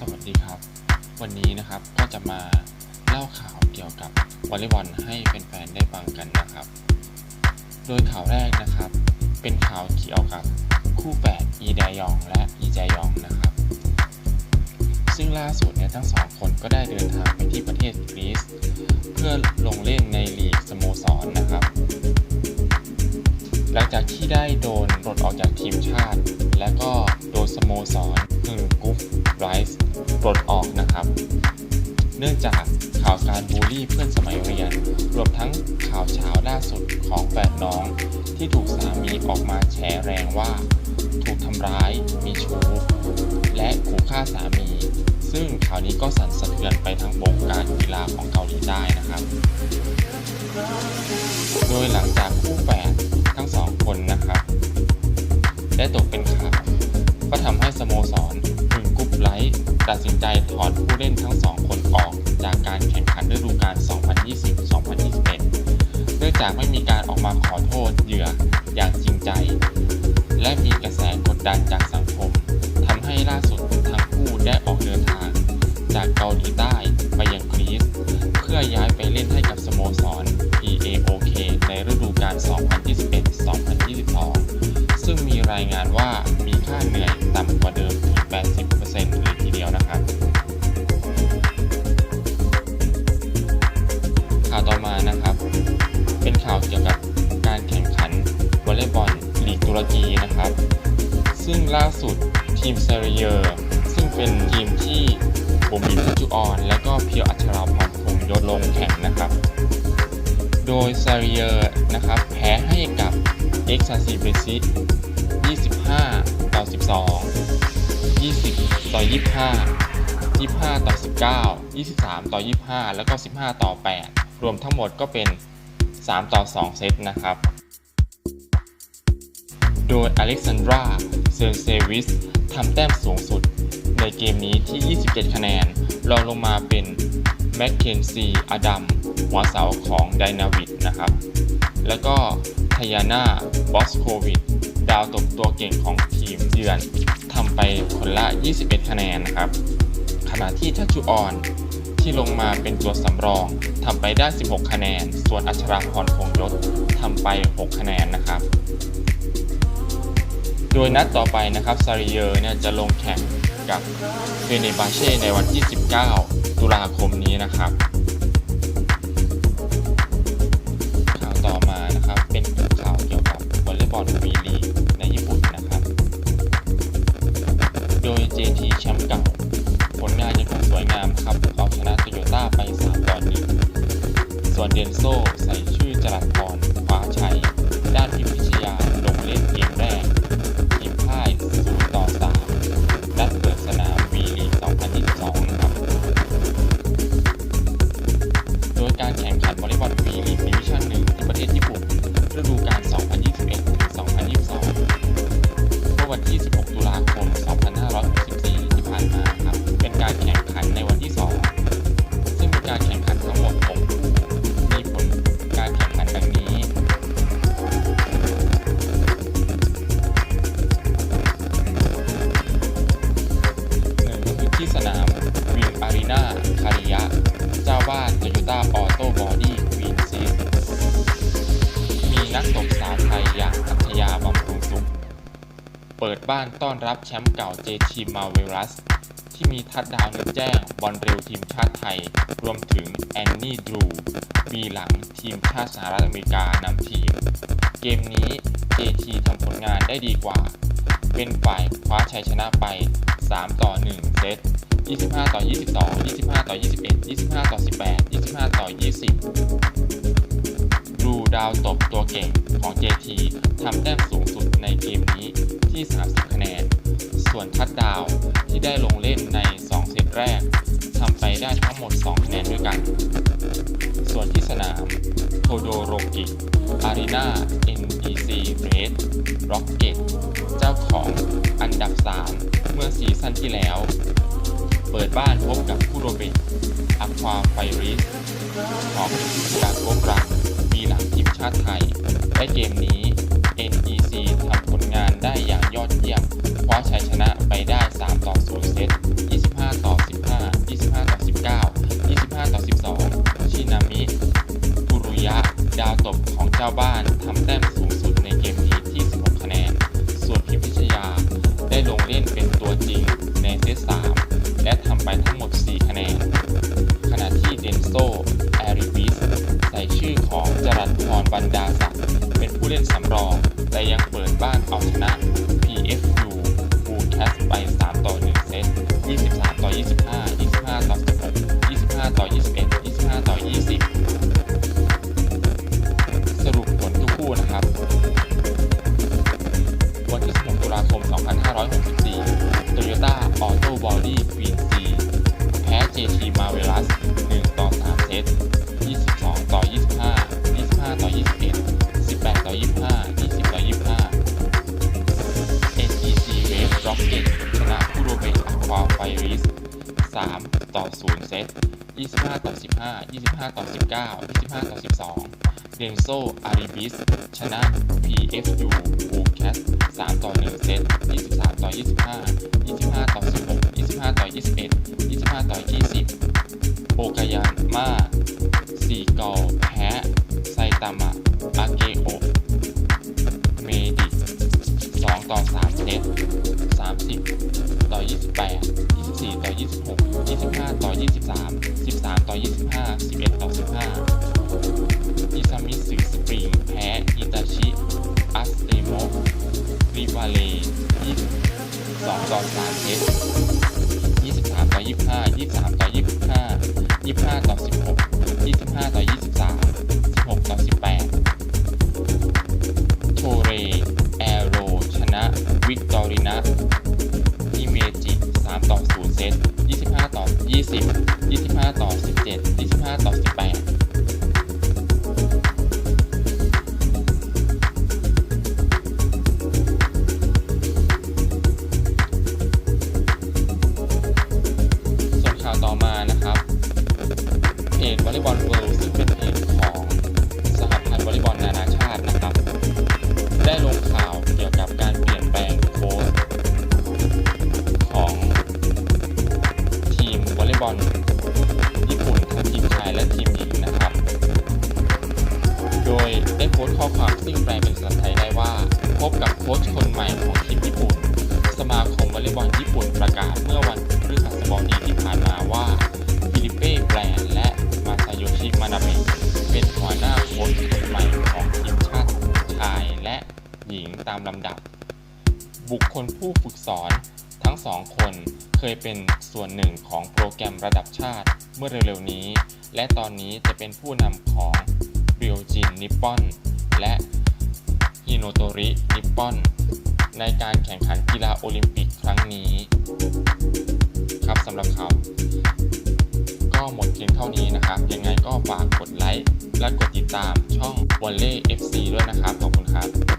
สวัสดีครับ วันนี้นะครับก็จะมาเล่าข่าวเกี่ยวกับวอลเลย์บอลให้แฟนๆได้ฟังกันนะครับ โดยข่าวแรกนะครับ เป็นข่าวเกี่ยวกับคู่แฝดอีแดยองและอีแจยองนะครับ ซึ่งล่าสุดเนี่ยทั้งสองคนก็ได้เดินทางไปที่ประเทศกรีซเพื่อลงเล่นในลีกสโมสรนะครับ หลังจากที่ได้โดนปลดออกจากทีมชาติ และก็โดนสโมสรฮึงกุ๊ฟไรส์ปลดออกนะครับ เนื่องจากข่าวการบูลลี่เพื่อนสมัยเรียน รวมทั้งข่าวเช้าล่าสุดของแฝดน้อง ที่ถูกสามีออกมาแฉแรงว่า ถูกทำร้ายมีชู้และขู่ฆ่าสามี ซึ่งข่าวนี้ก็สั่นสะเทือนไปทั้งวงการกีฬาของเกาหลีใต้นะครับ โดยหลังจากคู่แฝด โมสรพึงกรุ๊ปไลท์ตัดสินใจถอดผู้เล่นทั้งสองคนออกจากการแข่งขันฤดูกาล 2020-2021 เนื่องจากไม่มีการออกมาขอโทษเหยื่ออย่างจริงใจ และมีกระแสกดดันจากสังคมทำให้ล่าสุดทั้งคู่ได้ออกเดินทาง จากเกาหลีใต้ไปยังกรีซเพื่อย้ายไปเล่นให้กับสโมสร ข่าวเกี่ยวกับการแข่งขันวอลเลย์บอลลีกตุรกีนะครับ ซึ่งล่าสุดทีมเซเรียร์ซึ่งเป็นทีมที่บุ๋มบิมพัจุออน และก็เพียวอัชราพรพงยศลงแข่งนะครับ โดยเซเรียร์นะครับแพ้ให้กับเอ็กซาซีเบซิ25 ต่อ 12 20 ต่อ 25 25 ต่อ 19 23 ต่อ 25 แล้วก็ 15 ต่อ 8 รวมทั้งหมดก็เป็น 3 ต่อ 2 เซตนะครับ โดยอเล็กซานดราเซอร์เซวิสทำแต้มสูงสุด ในเกมนี้ที่ 27 คะแนน รองลงมาเป็นแมคเคนซีอดัมหัวเสาของไดนาวิดนะครับ แล้วก็ทยาน่าบอสโควิดดาวตบตัวเก่งของทีมเยือนทำไปคนละ 21 คะแนนนะครับ ขณะที่ทัชจูออน ที่ลงมาเป็นตัวสำรองทำไปได้ 16 คะแนน ส่วนอัชราพรพงยศทำไป 6 คะแนนนะครับ โดยนัดต่อไปนะครับซาริเยอร์เนี่ยจะลงแข่งกับเฟเนบาเช่ในวันที่ 19 ตุลาคมนี้นะครับข่าวต่อมานะครับเป็นข่าวเกี่ยวกับวอลเลย์บอลวีลีกในญี่ปุ่นนะครับ โดย JT แชมป์เก่าผลงานยังคงสวยงามครับ เดนโซ ใส่ชื่อจรัสพรคว้าชัย ด้านพิม เจ้าบ้านโตโยต้าออโต้บอดี้ควีนซีมีนักตบสาวไทยอย่างอัธยาบำรุงสุข เปิดบ้านต้อนรับแชมป์เก่าเจทีมาเวรัส ที่มีทัดดาวนึกแจ้งบอลเร็วทีมชาติไทย รวมถึงแอนนี่ดรูบีหลังทีมชาติสหรัฐอเมริกานำทีม เกมนี้ JT ทำผลงานได้ดีกว่า เป็นฝ่ายคว้าชัยชนะไป 3 ต่อ 1 เซต 25 ต่อ 22 25 ต่อ 21 25 ต่อ 18 25 ต่อ 20 ดูดาวตบตัวเก่งของ JT ทำแต้มสูงสุดในเกมนี้ที่ 30 คะแนน ส่วนทัดดาวที่ได้ลงเล่นใน 2 เซตแรกทำไปได้ทั้งหมด 2 คะแนนด้วยกัน ส่วนที่สนามโทโดโรกิอารีนา NEC Red Rocket เจ้าของอันดับ 3 เมื่อซีซั่นที่แล้ว ปิดบ้านพบกับคู่โรเบะอัควาไฟริสของการพบรักมีหลังทีมชาติไทย และเกมนี้ NEC ทำผลงานได้อย่างยอดเยี่ยมเพราะชัยชนะไปได้ 3 ต่อ 0 เซต 25 ต่อ 15 25 ต่อ 19 25 ต่อ 12 ชินามิ กุรุยะ ดาวตบของเจ้าบ้านทำแต้ม นพรบรรดาศักดิ์เป็นผู้เล่นสำรองแต่ยังเปิดบ้านเอาชนะ PFU บูแคสไป 3 ต่อ 1 เซต 23 ต่อ 25 25 ต่อ 16 25 ต่อ 21 25 ต่อ 20 25ต่อ15 25ต่อ19 25ต่อ12 เดนโซ อาริบิส ชนะ PFU Bullcats 3ต่อ1เซต 23ต่อ25 25ต่อ16 25ต่อ21 25ต่อ20 โอกายาม่าซีกอลแพ้ไซตามะ อาเกโอ เมดิ2ต่อ3เซต30 ต่อ 28 24 ต่อ 26 25 ต่อ 23 13 ต่อ 25 11 ต่อ 15อิซามิสึสปริง แพ้ อิตาชิ อัสเตโมริวาเล22 ต่อ3เซต23 ต่อ 25 23 ต่อ 25 25 ต่อ 16 25 ต่อ 23 16 ต่อ 18 โทเร แอโร ชนะ วิกตอรินะ 3 ต่อ 0 เซต 25 ต่อ 20 25 ต่อ 17 25 ต่อ 18 ยเป็นส่วนหนึ่งของโปรแกรมระดับชาติเมื่อเร็วๆนี้ และตอนนี้จะเป็นผู้นำของเรียวจินนิปปอนและฮิโนโตรินิปปอนในการแข่งขันกีฬาโอลิมปิกครั้งนี้ ครับสำหรับเขาก็หมดเพียงเท่านี้นะครับ ยังไงก็ฝากกดไลค์และกดติดตามช่อง v o l l e y FC ด้วยนะครับ ขอบคุณครับ